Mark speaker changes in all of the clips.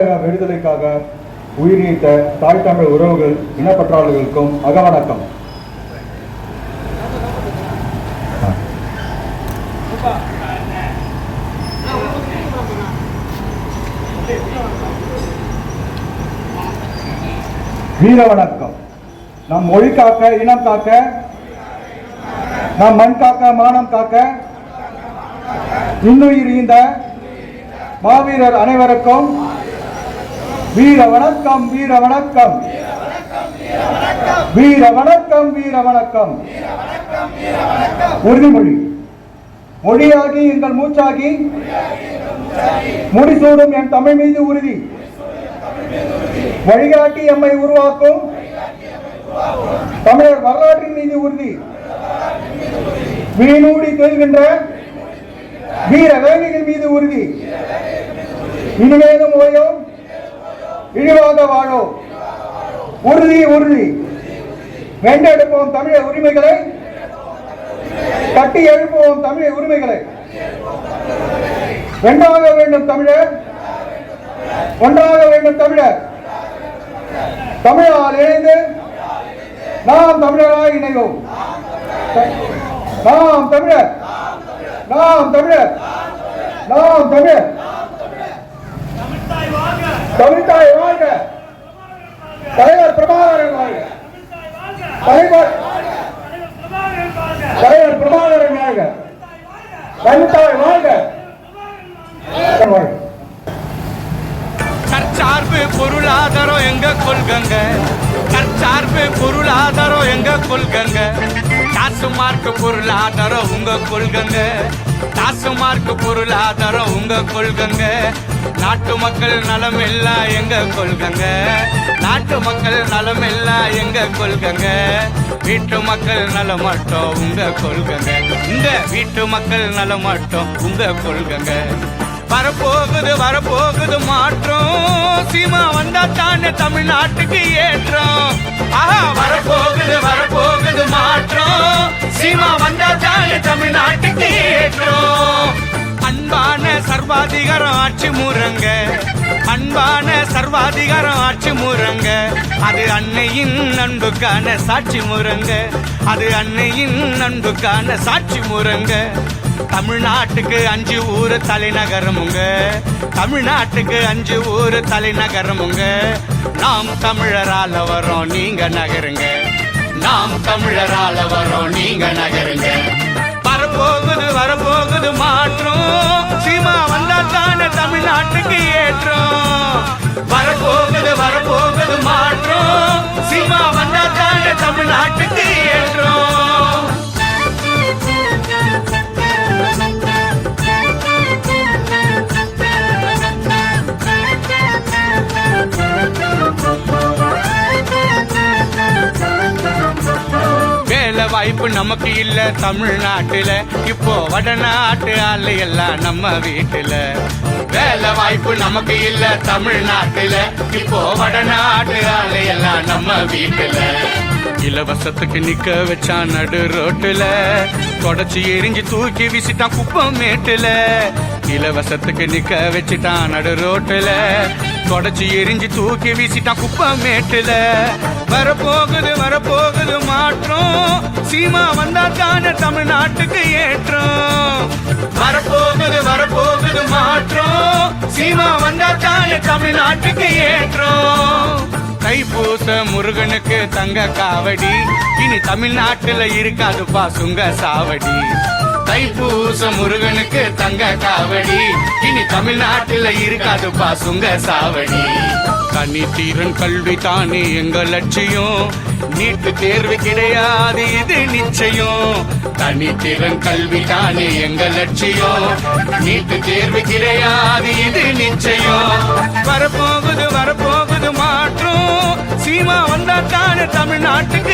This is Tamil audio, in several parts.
Speaker 1: விடுதலைக்காக உயிர் நீத்த தாய் தமிழ் உறவுகள் இனப்பற்றாளர்களுக்கும் அகவணக்கம். வீர வணக்கம் நம் மொழி காக்க இனம் காக்க நம் மண் காக்க மானம் காக்க இன்னுயிர் ஈந்த மாவீரர் அனைவருக்கும் வீர வணக்கம் வீர வணக்கம் வீர வணக்கம் வீர வணக்கம் உறுதிமொழி மொழியாகி எங்கள் மூச்சாகி முடிசூடும் என் தமிழ் மீது உறுதி. வழிகாட்டி எம்மை உருவாக்கும். தமிழர் வரலாற்றின் மீது உறுதி. வீணூடி தேல்கின்ற வீர வேலைகள் மீது உறுதி. இனிமேலும் ஓயும் இழிவாக வாழும் உறுதி உறுதி. வென்றெடுப்போம் தமிழர் உரிமைகளை. கட்டி எழுப்புவோம் தமிழர் உரிமைகளை. வென்றாக வேண்டும் தமிழர். ஒன்றாக வேண்டும் தமிழர். தமிழால் இணைந்து நாம் தமிழராய் இணைவோம். நாம் தமிழர். நாம் தமிழர். நாம் தமிழர். தமிழ்தாய் வாழ்க. தலைவர் பிரபாகரன் வாழ்க. தலைவர் தலைவர் பிரபாகரன் வாழ்க. தமிழ்தாய் வாழ்க.
Speaker 2: தற்சார்பு பொருளாதாரம் எங்க கொள்கங்க? தற்சார்பு பொருளாதாரம் எங்க கொள்கங்க? காசு மார்க்க பொருளாதாரம் உங்க கொள்கங்க. காசு மார்க்க பொருளாதாரம் உங்க கொள்கங்க. நாட்டு மக்கள் நலம் எல்லாம் எங்க கொள்கங்க? நாட்டு மக்கள் நலம் எல்லாம் எங்க கொள்கங்க? வீட்டு மக்கள் நலம் மட்டும் உங்க கொள்கங்க. இந்த வீட்டு மக்கள் நலம் மட்டும் உங்க கொள்கங்க. வரப்போகுது வரப்போகுது மாற்றம். சீமா வந்தா தானே தமிழ்நாட்டுக்கு ஏற்றம். வரப்போகுது வரப்போகுது மாற்றம். சீமா வந்தா தானே தமிழ்நாட்டுக்கு ஏற்றோம். அன்பான சர்வாதிகாரம் ஆட்சி முறங்க அன்பான சர்வாதிகாரம் ஆட்சி முறங்க அது அன்னையின் அன்புக்கான சாட்சி முறங்க அது அன்னையின் அன்புக்கான சாட்சி முறங்க தமிழ்நாட்டுக்கு அஞ்சு ஊர் தலைநகரமுங்க தமிழ்நாட்டுக்கு அஞ்சு ஊர் தலைநகரமுங்க நாம் தமிழரால வரோம் நீங்க நகருங்க. நாம் தமிழரால வரோம் நீங்க நகருங்க. வரப்போகுது வரப்போகுது மாற்றம். சீமா வந்தா தானே தமிழ்நாட்டுக்கு ஏற்றம். வரப்போகுது வரப்போ வாய்ப்பு நமக்கு இல்ல தமிழ்நாட்டுல. இப்போ வடநாட்டு ஆளு எல்லாம் நம்ம வீட்டுல. வேலை வாய்ப்பு நமக்கு இல்ல தமிழ்நாட்டுல. இப்போ வடநாட்டு ஆளு எல்லாம் நம்ம வீட்டுல. இலவசத்துக்கு நிக்க வச்சான் நடு ரோட்டுல. தொடச்சி எரிஞ்சு தூக்கி வீசிட்டான் குப்பம் மேட்டுல இலவசத்துக்கு நிக்க வச்சுட்டான் நடு ரோட்டுல. தொடச்சி எரிஞ்சு தூக்கி வீசிட்டான் குப்பம் மேட்டுல வரப்போகுது வரப்போகுது மாற்றம். சீமா வந்தா தானே தமிழ்நாட்டுக்கு ஏற்றம். வரப்போகுது வரப்போகுது மாற்றம். சீமா வந்தா தானே தமிழ்நாட்டுக்கு ஏற்றம். தைப்பூச முருகனுக்கு தங்க காவடி. இனி தமிழ்நாட்டுல இருக்காதுப்பா சுங்க சாவடி. தைப்பூச முருகனுக்கு தங்க காவடி. இனி தமிழ்நாட்டுல இருக்காது பாசுங்க சாவடி. தனி தீரன் கல்வி தானே எங்க லட்சியம். நீட்டு தேர்வு கிடையாது இது நிச்சயம். தனி திறன் கல்வி தானே எங்க லட்சியம். நீட்டு தேர்வு கிடையாது இது நிச்சயம். வரப்போகுது வரப்போகுது மாற்றம். சீமா வந்தா தானே தமிழ்நாட்டுக்கு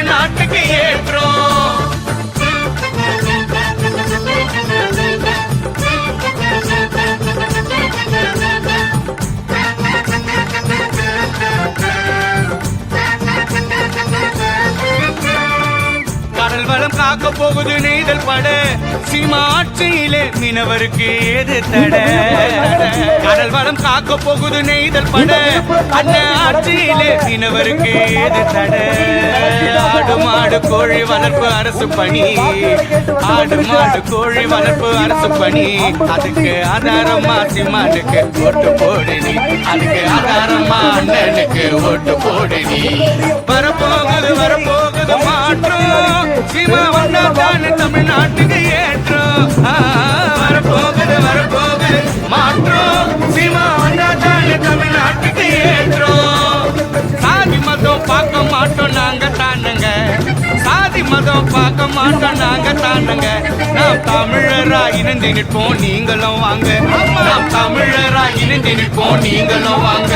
Speaker 2: தமிழ்நாட்டுக்கு ஏற்றோம். போகுது நெய்தல் பட. சீமா ஆட்சியிலே மீனவருக்கு ஏது தட? கடல் வளம் காக்க போகுது நெய்தல் பட. அண்ணன் ஆட்சியிலே மீனவருக்கு ஏது தட? ஆடு மாடு கோழி வளர்ப்பு அரசு பணி. ஆடு மாடு கோழி வளர்ப்பு அரசு பணி. அதுக்கு ஆதாரமா சீமானுக்கு ஓட்டு போடு நீ. அதுக்கு ஆதாரமா அண்ணனுக்கு ஓட்டு போடு நீ. வரப்போகுது வரப்போகுது. மாற்றம் சீமா வந்தா தானே தமிழ்நாட்டுக்கு ஏற்றம் வரப்போகுது வரப்போகுது. மாற்றம் சீமா வந்தா தானே தமிழ்நாட்டுக்கு ஏற்றம் சாதி மதம் பார்க்க மாட்டோம் நாங்க தானுங்க. சாதி மதம் பார்க்க மாட்டோம் நாங்க தானுங்க. நாம் தமிழரா இணைந்து நிற்போம் நீங்களும் வாங்க. நாம் தமிழரா இணைந்து நிற்போம் நீங்களும் வாங்க.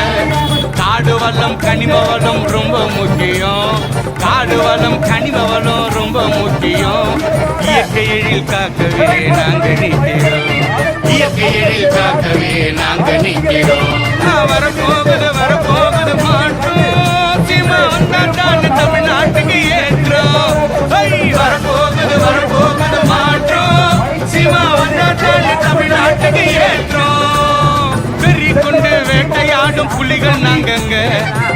Speaker 2: காடு வளம் கனிம வளம் ரொம்ப முக்கியம். காடு வளம் கனிம வளம் ரொம்ப முக்கியம். இயற்கை எழில் காக்கவே நாங்க நிற்கிறோம். இயற்கை எழில் காக்கவே நாங்க நிற்கிறோம். நான் வரப்போகுது வரப்போ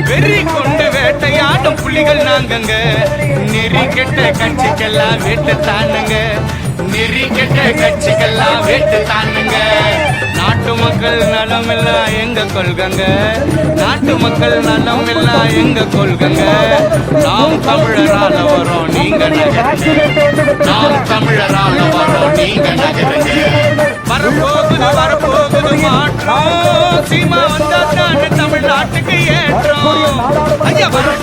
Speaker 2: வெறி கொண்டு வேட்டையாடும் புலிகள் நாங்கங்க. நெறி கெட்ட கட்சிக்கெல்லாம் வேட்டு தானுங்க நெறி கெட்ட கட்சிக்கெல்லாம் வேட்டு தானுங்க நாட்டு மக்கள் நலம் எல்லாம் எங்க கொள்கங்க? நாட்டு மக்கள் நலம் எல்லாம் எங்க கொள்கங்க? நாம் தமிழரால வரோம் நீங்க நாம் தமிழரால வரோம் நீங்க நகருங்க. வரப்போகுது வரப்போகுது மாற்றம். சீமா வந்த தானே